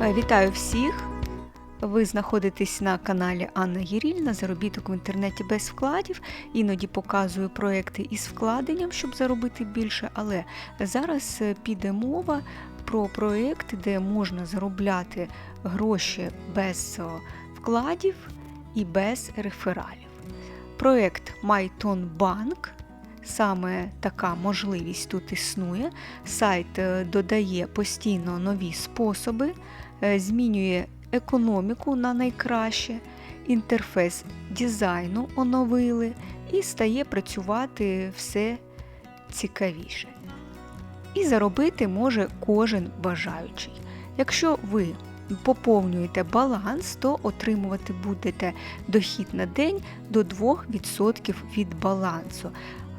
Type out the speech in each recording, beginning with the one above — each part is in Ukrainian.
Е, Вітаю всіх! Ви знаходитесь на каналі Анна Гірільна заробіток в інтернеті без вкладів. Іноді показую проекти із вкладенням, щоб заробити більше, але зараз е, піде мова про проект, де можна заробляти гроші без вкладів і без рефералів. Проект MyTon Bank. Саме така можливість тут існує. Сайт е, додає постійно нові способи, змінює економіку на найкраще, інтерфейс дизайну оновили і стає працювати все цікавіше. І заробити може кожен бажаючий. Якщо ви поповнюєте баланс, то отримувати будете дохід на день до 2% від балансу.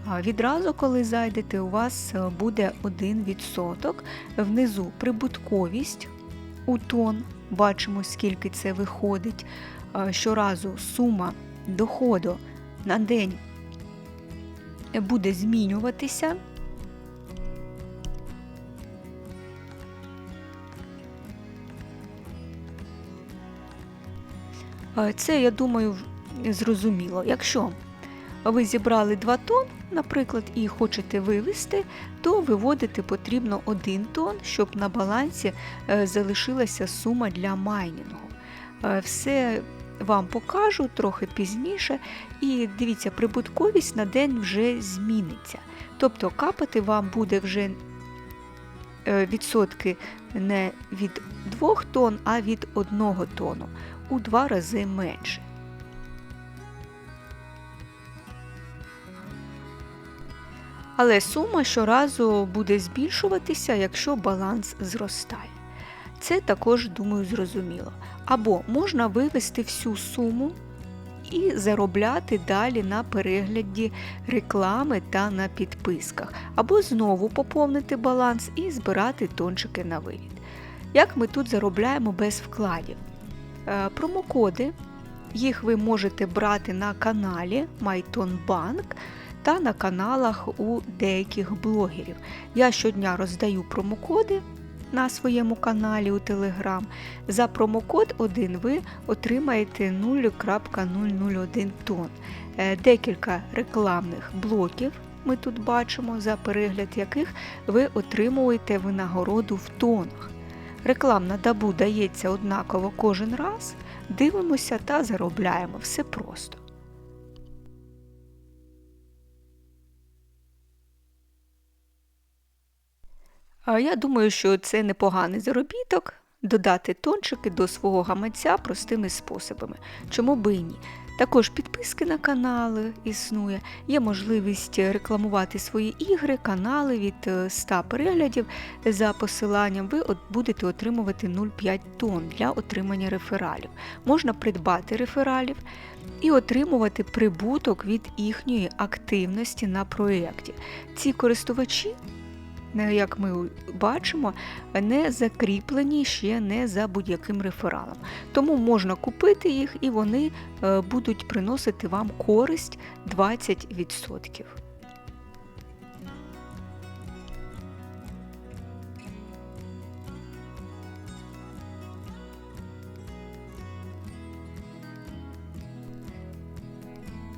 А Відразу, коли зайдете, у вас е, буде 1%. Внизу прибутковість у тон. Бачимо, скільки це виходить. Щоразу сума доходу на день буде змінюватися. Це, я думаю, зрозуміло. Якщо ви зібрали 2 тонн, наприклад, і хочете вивезти, то виводити потрібно 1 тонн, щоб на балансі е, залишилася сума для майнінгу. Е, Все вам покажу трохи пізніше. І дивіться, прибутковість на день вже зміниться. Тобто капати вам буде вже е, відсотки не від 2 тонн, а від 1 тонну у 2 рази менше. Але сума щоразу буде збільшуватися, якщо баланс зростає. Це також, думаю, зрозуміло. Або можна вивести всю суму і заробляти далі на перегляді реклами та на підписках, або знову поповнити баланс і збирати тончики на вивід. Як ми тут заробляємо без вкладів? Е, Промокоди, їх ви можете брати на каналі MyTonBank та на каналах у деяких блогерів. Я щодня роздаю промокоди на своєму каналі у Telegram. За промокод 1 ви отримаєте 0.001 тонн. Е, Декілька рекламних блоків. Ми тут бачимо, за перегляд яких ви отримуєте винагороду в тонах. Рекламна табу дається однаково кожен раз. Дивимося та заробляємо. Все просто. Я думаю, що це непоганий заробіток додати тончики до свого гаманця простими способами. Чому би і ні? Також підписки на канали існує, є можливість рекламувати свої ігри, канали від е, 100 переглядів за посиланням. Ви от будете отримувати 0,5 тонн для отримання рефералів. Можна придбати рефералів і отримувати прибуток від їхньої активності на проєкті. Ці користувачі як ми бачимо, не закріплені ще не за будь-яким рефералом. Тому можна купити їх і вони е, будуть приносити вам користь 20%.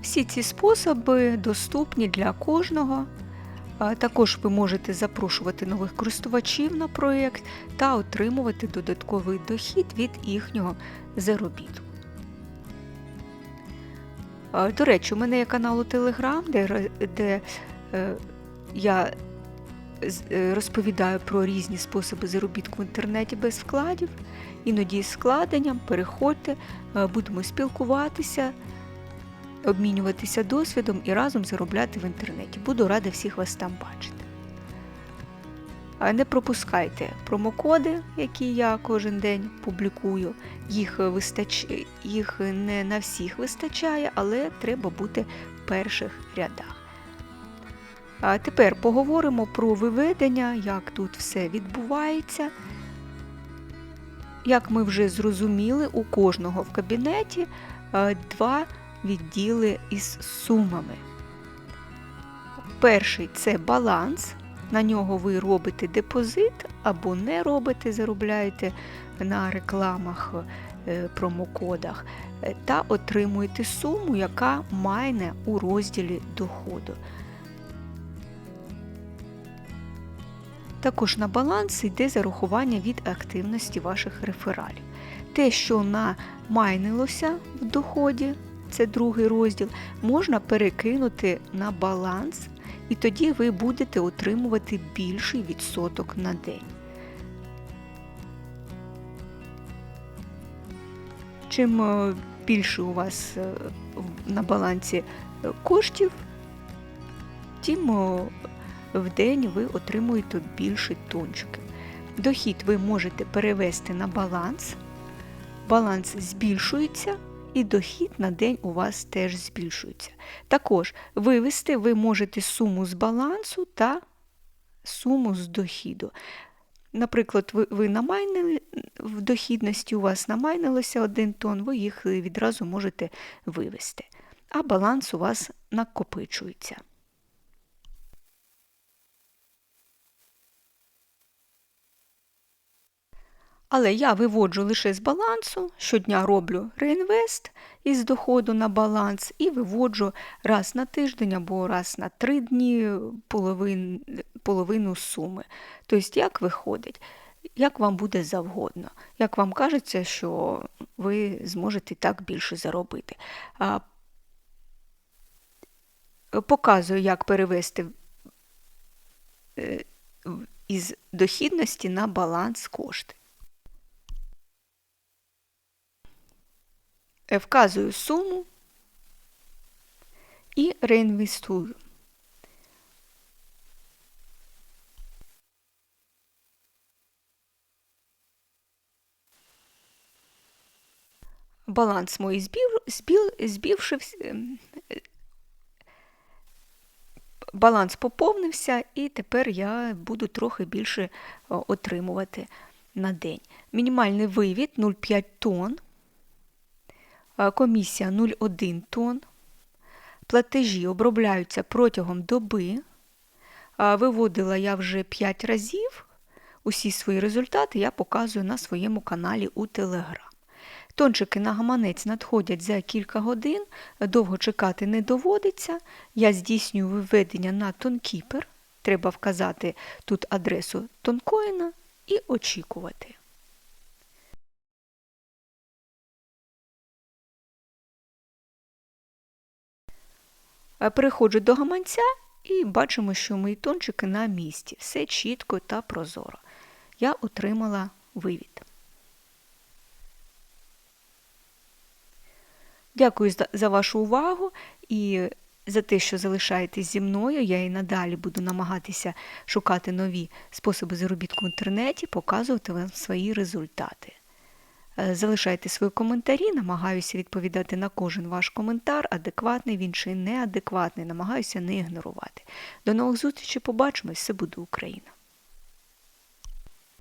Всі ці способи доступні для кожного. Також ви можете запрошувати нових користувачів на проєкт та отримувати додатковий дохід від їхнього заробітку. До речі, у мене є канал у Telegram, де, де е, я е, розповідаю про різні способи заробітку в інтернеті без вкладів, іноді з вкладенням. Переходьте, е, будемо спілкуватися обмінюватися досвідом і разом заробляти в інтернеті. Буду рада всіх вас там бачити. Не пропускайте промокоди, які я кожен день публікую. Їх, вистач... Їх не на всіх вистачає, але треба бути в перших рядах. А тепер поговоримо про виведення, як тут все відбувається. Як ми вже зрозуміли, у кожного в кабінеті е, два відділи із сумами. Перший це баланс, На нього ви робите депозит або не робите, заробляєте на рекламах, е, промокодах е, та отримуєте суму, яка майне у розділі доходу. Також на баланс йде зарахування від активності ваших рефералів. Те, що намайнилося в доході, це другий розділ, можна перекинути на баланс, і тоді ви будете отримувати більший відсоток на день. Чим е, більше у вас е, на балансі е, коштів, тим в день ви отримуєте більше тончиків. Дохід ви можете перевести на баланс, баланс збільшується, і дохід на день у вас теж збільшується. Також вивести ви можете суму з балансу та суму з дохіду. Наприклад, ви, ви намайнили в дохідності, у вас намайнилося 1 тонн, ви їх відразу можете вивести, а баланс у вас накопичується. Але я виводжу лише з балансу, щодня роблю реінвест із доходу на баланс і виводжу раз на тиждень або раз на три дні половин, половину суми. Тобто, як виходить, як вам буде завгодно, як вам кажеться, що ви зможете так більше заробити. Показую, як перевести е, із дохідності на баланс кошти. Вказую суму і реінвестую. Баланс мій збів, збіл, збільшився, ем, е, баланс поповнився, і тепер я буду трохи більше отримувати на день. Мінімальний вивід 0,5 тонн, комісія 0,1 тонн, платежі обробляються протягом доби. Виводила я вже 5 разів. Усі свої результати я показую на своєму каналі у Telegram. Тончики на гаманець надходять за кілька годин, довго чекати не доводиться. Я здійснюю виведення на тонкіпер. Треба вказати тут адресу тонкоїна і очікувати. Переходжу до гаманця і бачимо, що мої тончики на місці. Все чітко та прозоро. Я отримала вивід. Дякую за вашу увагу і за те, що залишаєтесь зі мною. Я і надалі буду намагатися шукати нові способи заробітку в інтернеті, показувати вам свої результати. Е, Залишайте свої коментарі, намагаюся відповідати на кожен ваш коментар, адекватний він чи неадекватний, намагаюся не ігнорувати. До нових зустрічей, побачимось, все буде Україна!